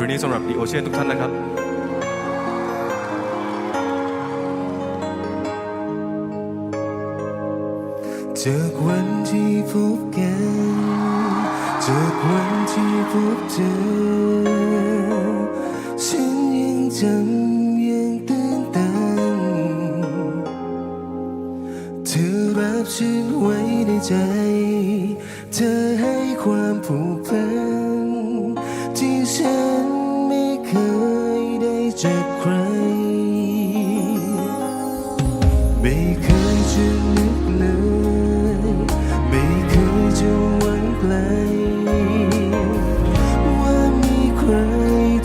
วันนี้สำหรับดีโอเชียนทุกท่านนะครับจากวันที่พบกันจากวันที่พบเจอ ฉันยังจำยังตื่นตันเธอรับฉันไว้ในใจ เธอให้ความผูกพัน ใคร ไม่เคยจะนึกเลย ไม่เคยจะหวังไกล ว่ามีใคร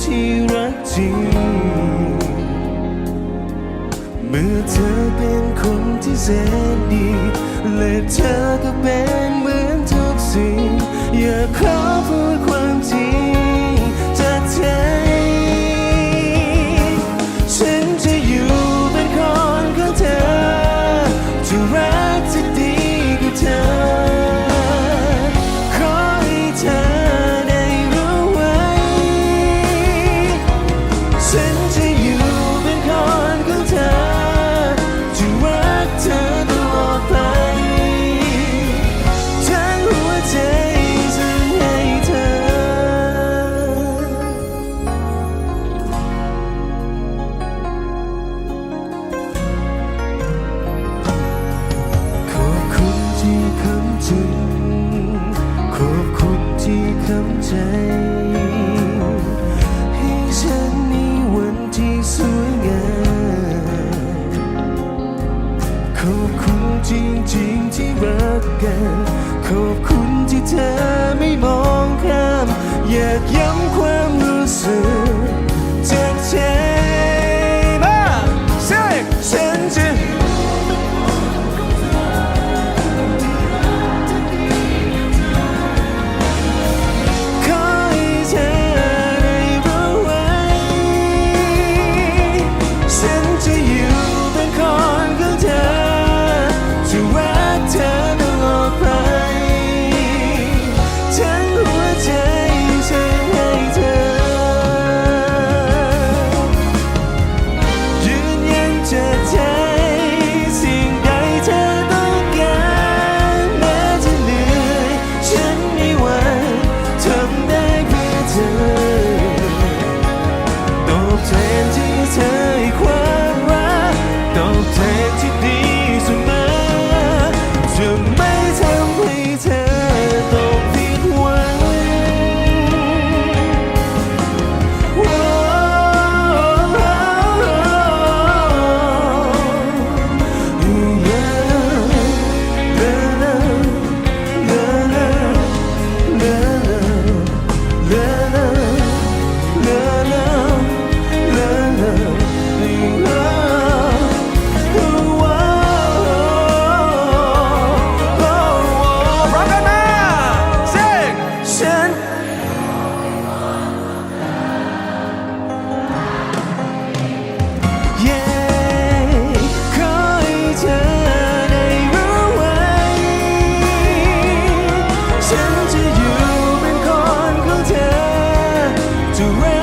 ที่รักจริง เมื่อเธอเป็นคนที่แสนดี และเธอก็เป็นเหมือนทุกสิ่ง อย่ากขอพูดความจริง จะดีกับเธอ ใจให้ฉันมีวันที่สวยงามขอบคุณจริงๆที่รักกัน ขอบคุณที่เธอไม่มองข้าม อยากย้ำความ to run.